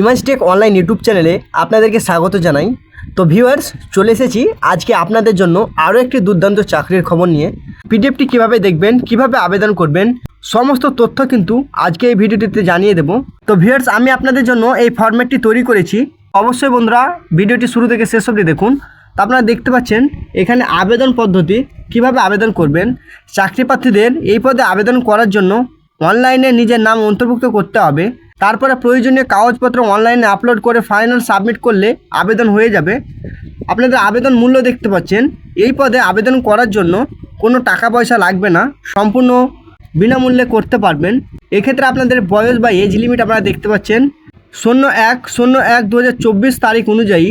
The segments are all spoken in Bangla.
ইমাজটেক অনলাইন ইউটিউব চ্যানেলে আপনাদেরকে স্বাগত জানাই। তো ভিউয়ার্স, চলে এসেছি আজকে আপনাদের জন্য আরও একটি দুর্দান্ত চাকরির খবর নিয়ে। পিডিএফটি কীভাবে দেখবেন, কীভাবে আবেদন করবেন, সমস্ত তথ্য কিন্তু আজকে এই ভিডিওটিতে জানিয়ে দেব। তো ভিউয়ার্স, আমি আপনাদের জন্য এই ফরম্যাটটি তৈরি করেছি। অবশ্যই বন্ধুরা, ভিডিওটি শুরু থেকে শেষ অবধি দেখুন। তো আপনারা দেখতে পাচ্ছেন, এখানে আবেদন পদ্ধতি, কীভাবে আবেদন করবেন। চাকরি প্রার্থীদের এই পদে আবেদন করার জন্য অনলাইনে নিজের নাম অন্তর্ভুক্ত করতে হবে। তারপরে প্রয়োজনীয় কাগজপত্র অনলাইনে আপলোড করে ফাইনাল সাবমিট করলে আবেদন হয়ে যাবে। আপনাদের আবেদন মূল্য দেখতে পাচ্ছেন। এই পদে আবেদন করার জন্য কোনো টাকা পয়সা লাগবে না। সম্পূর্ণ বিনামূল্যে করতে পারবেন। এক্ষেত্রে আপনাদের বয়স বা এজ লিমিট আপনারা দেখতে পাচ্ছেন। শূন্য এক শূন্য এক দু তারিখ অনুযায়ী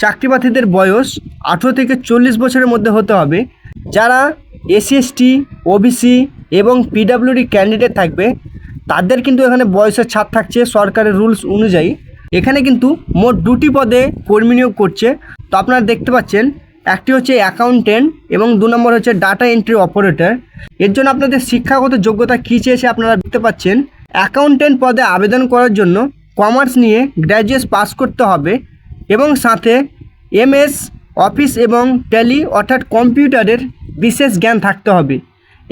চাকরি প্রার্থীদের বয়স আঠেরো থেকে চল্লিশ বছরের মধ্যে হতে হবে। যারা এসসি এসটি ওবিসি এবং পিডাব্লিউডি ক্যান্ডিডেট থাকবে, তাদের কিন্তু এখানে বয়সের ছাড় থাকছে সরকারের রুলস অনুযায়ী। এখানে কিন্তু মোট দুটি পদে কর্মী নিয়োগ করছে। তো আপনারা দেখতে পাচ্ছেন, একটি হচ্ছে অ্যাকাউন্টেন্ট এবং দু নম্বর হচ্ছে ডাটা এন্ট্রি অপারেটর এর জন্য আপনাদের শিক্ষাগত যোগ্যতা কী চেয়েছে আপনারা দেখতে পাচ্ছেন। অ্যাকাউন্টেন্ট পদে আবেদন করার জন্য কমার্স নিয়ে গ্র্যাজুয়েট পাস করতে হবে এবং সাথে এমএস অফিস এবং ট্যালি অর্থাৎ কম্পিউটারের বিশেষ জ্ঞান থাকতে হবে।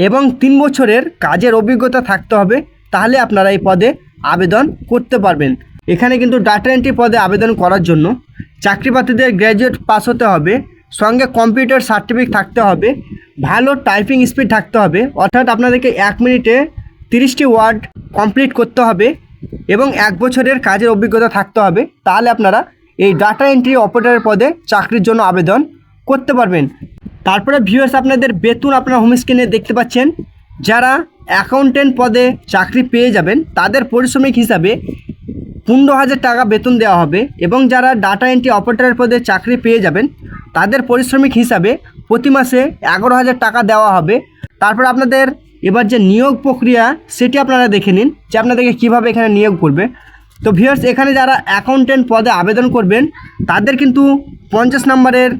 এবং তিন বছরের কাজের অভিজ্ঞতা থাকতে হবে, তাহলে আপনারা এই পদে আবেদন করতে পারবেন। এখানে কিন্তু ডাটা এন্ট্রি পদে আবেদন করার জন্য চাকরি প্রার্থীদের গ্র্যাজুয়েট পাস হতে হবে, সঙ্গে কম্পিউটার সার্টিফিকেট থাকতে হবে, ভালো টাইপিং স্পিড থাকতে হবে, অর্থাৎ আপনাদেরকে এক মিনিটে তিরিশটি ওয়ার্ড কমপ্লিট করতে হবে এবং এক বছরের কাজের অভিজ্ঞতা থাকতে হবে, তাহলে আপনারা এই ডাটা এন্ট্রি অপারেটরের পদে চাকরির জন্য আবেদন করতে পারবেন। তারপরে ভিউয়ার্স আপনাদের বেতন আপনারা হোম স্ক্রিনে দেখতে পাচ্ছেন। যারা অ্যাকাউন্টেন্ট পদে চাকরি পেয়ে যাবেন, তাদের পরিশ্রমিক হিসাবে পনেরো হাজার টাকা বেতন দেওয়া হবে এবং যারা ডাটা এন্ট্রি অপারেটরের পদে চাকরি পেয়ে যাবেন, তাদের পরিশ্রমিক হিসাবে প্রতি মাসে এগারো হাজার টাকা দেওয়া হবে। তারপর আপনাদের এবার যে নিয়োগ প্রক্রিয়া, সেটি আপনারা দেখে নিন যে আপনাদেরকে কীভাবে এখানে নিয়োগ করবে। তো ভিউয়ার্স এখানে যারা অ্যাকাউন্টেন্ট পদে আবেদন করবেন, তাদের কিন্তু পঞ্চাশ নম্বরের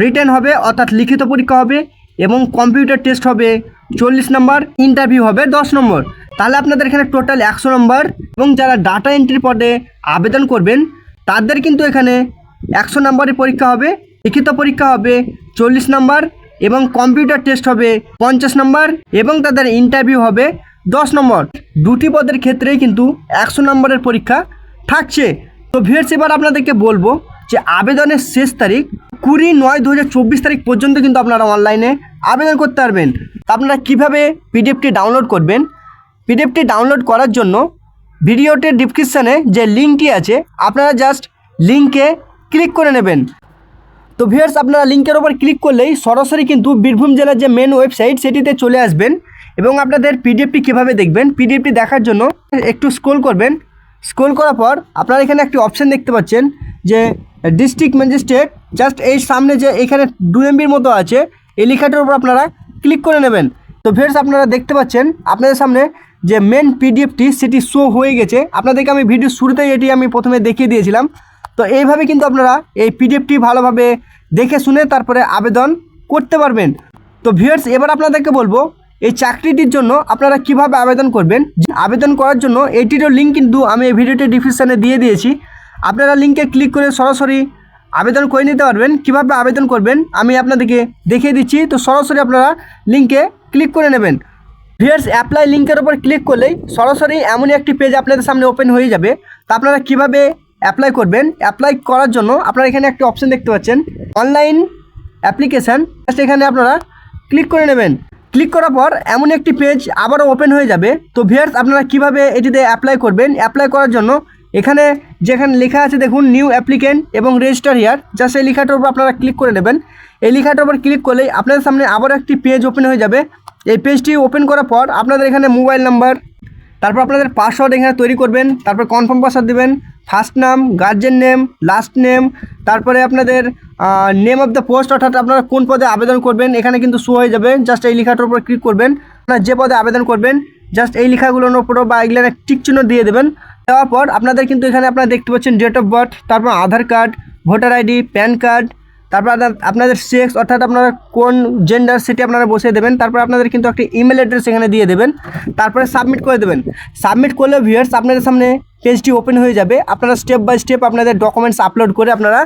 রিটেন হবে, অর্থাৎ লিখিত পরীক্ষা হবে এবং কম্পিউটার টেস্ট হবে চল্লিশ নম্বর ইন্টারভিউ হবে দশ নম্বর তাহলে আপনাদের এখানে টোটাল একশো নম্বর এবং যারা ডাটা এন্ট্রি পদে আবেদন করবেন, তাদের কিন্তু এখানে একশো নম্বরের পরীক্ষা হবে, লিখিত পরীক্ষা হবে চল্লিশ নম্বর এবং কম্পিউটার টেস্ট হবে পঞ্চাশ নম্বর এবং তাদের ইন্টারভিউ হবে দশ নম্বর দুটি পদের ক্ষেত্রেই কিন্তু একশো নম্বরের পরীক্ষা থাকছে। তো ভিউয়ার্স এবার আপনাদেরকে বলব যে আবেদনের শেষ তারিখ কুড়ি নয় দু তারিখ পর্যন্ত কিন্তু আপনারা অনলাইনে আবেদন করতে পারবেন। আপনারা কীভাবে পিডিএফটি ডাউনলোড করবেন? পিডিএফটি ডাউনলোড করার জন্য ভিডিওটির ডিসক্রিপশানে যে লিঙ্কটি আছে, আপনারা জাস্ট লিঙ্কে ক্লিক করে নেবেন। তো ভিউয়ার্স আপনারা লিঙ্কের ওপর ক্লিক করলেই সরাসরি কিন্তু বীরভূম জেলার যে মেন ওয়েবসাইট সেটিতে চলে আসবেন এবং আপনাদের পিডিএফটি কীভাবে দেখবেন? পিডিএফটি দেখার জন্য একটু স্ক্রোল করবেন। স্ক্রোল করার পর আপনারা এখানে একটি অপশান দেখতে পাচ্ছেন যে ডিস্ট্রিক্ট ম্যাজিস্ট্রেট জাস্ট এই সামনে যে এখানে দু এমবির মতো আছে, এই লেখাটার উপর আপনারা ক্লিক করে নেবেন। তো ভিউয়ার্স আপনারা দেখতে পাচ্ছেন, আপনাদের সামনে যে মেন পিডিএফটি সেটি শো হয়ে গেছে। আপনাদেরকে আমি ভিডিও শুরুতেই এটি আমি প্রথমে দেখিয়ে দিয়েছিলাম। তো এইভাবে কিন্তু আপনারা এই পিডিএফটি ভালোভাবে দেখে শুনে তারপরে আবেদন করতে পারবেন। তো ভিউয়ার্স এবার আপনাদেরকে বলব, এই চাকরিটির জন্য আপনারা কীভাবে আবেদন করবেন? আবেদন করার জন্য এইটিরও লিঙ্ক কিন্তু আমি এই ভিডিওটি ডিসক্রিপশানে দিয়ে দিয়েছি। আপনারা লিঙ্কে ক্লিক করে সরাসরি আবেদন করে নিতে পারবেন। কীভাবে আবেদন করবেন আমি আপনাদেরকে দেখিয়ে দিচ্ছি। তো সরাসরি আপনারা লিঙ্কে ক্লিক করে নেবেন। ভিয়ার্স অ্যাপ্লাই লিঙ্কের ওপর ক্লিক করলেই সরাসরি এমনই একটি পেজ আপনাদের সামনে ওপেন হয়ে যাবে। তা আপনারা কীভাবে অ্যাপ্লাই করবেন? অ্যাপ্লাই করার জন্য আপনারা এখানে একটি অপশন দেখতে পাচ্ছেন। অনলাইন অ্যাপ্লিকেশান জাস্ট এখানে আপনারা ক্লিক করে নেবেন। ক্লিক করার পর এমন একটি পেজ আবারও ওপেন হয়ে যাবে। তো ভিয়ার্স আপনারা কীভাবে এটিতে অ্যাপ্লাই করবেন? অ্যাপ্লাই করার জন্য এখানে যেখানে লেখা আছে দেখুন নিউ অ্যাপ্লিকেন্ট এবং রেজিস্টার হিয়ার জাস্ট এই লেখাটার উপর আপনারা ক্লিক করে নেবেন। এই লেখাটার উপর ক্লিক করলেই আপনাদের সামনে আবারও একটি পেজ ওপেন হয়ে যাবে। এই পেজটি ওপেন করার পর আপনাদের এখানে মোবাইল নাম্বার তারপর আপনাদের পাসওয়ার্ড এখানে তৈরি করবেন, তারপর কনফার্ম পাসওয়ার্ড দেবেন ফার্স্ট নাম গার্জেন নেম লাস্ট নেম তারপরে আপনাদের নেম অফ দ্য পোস্ট অর্থাৎ আপনারা কোন পদে আবেদন করবেন, এখানে কিন্তু শো হয়ে যাবে। জাস্ট এই লেখাটার উপর ক্লিক করবেন। আপনারা যে পদে আবেদন করবেন জাস্ট এই লেখাগুলোর উপরও বা এগুলোর টিক চিহ্ন দিয়ে দেবেন। দেওয়ার পর আপনাদের কিন্তু এখানে আপনারা দেখতে পাচ্ছেন ডেট অফ বার্থ তারপর Aadhaar card voter ID PAN card তারপর আপনাদের সেক্স অর্থাৎ আপনারা কোন জেন্ডার সেটি আপনারা বসিয়ে দেবেন, তারপর আপনাদের কিন্তু একটি ইমেল অ্যাড্রেস এখানে দিয়ে দেবেন, তারপরে সাবমিট করে দেবেন। সাবমিট করলে ভিউয়ার্স আপনাদের সামনে পেজটি ওপেন হয়ে যাবে, আপনারা স্টেপ বাই স্টেপ আপনাদের ডকুমেন্টস আপলোড করে আপনারা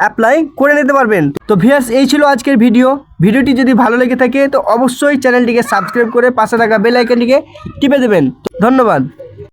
অ্যাপ্লাই করে নিতে পারবেন। তো ভিউয়ার্স এই ছিল আজকের ভিডিও ভিডিওটি যদি ভালো লেগে থাকে, তো অবশ্যই চ্যানেলটিকে সাবস্ক্রাইব করে পাশে থাকা বেল আইকনটিকে টিপে দেবেন। ধন্যবাদ।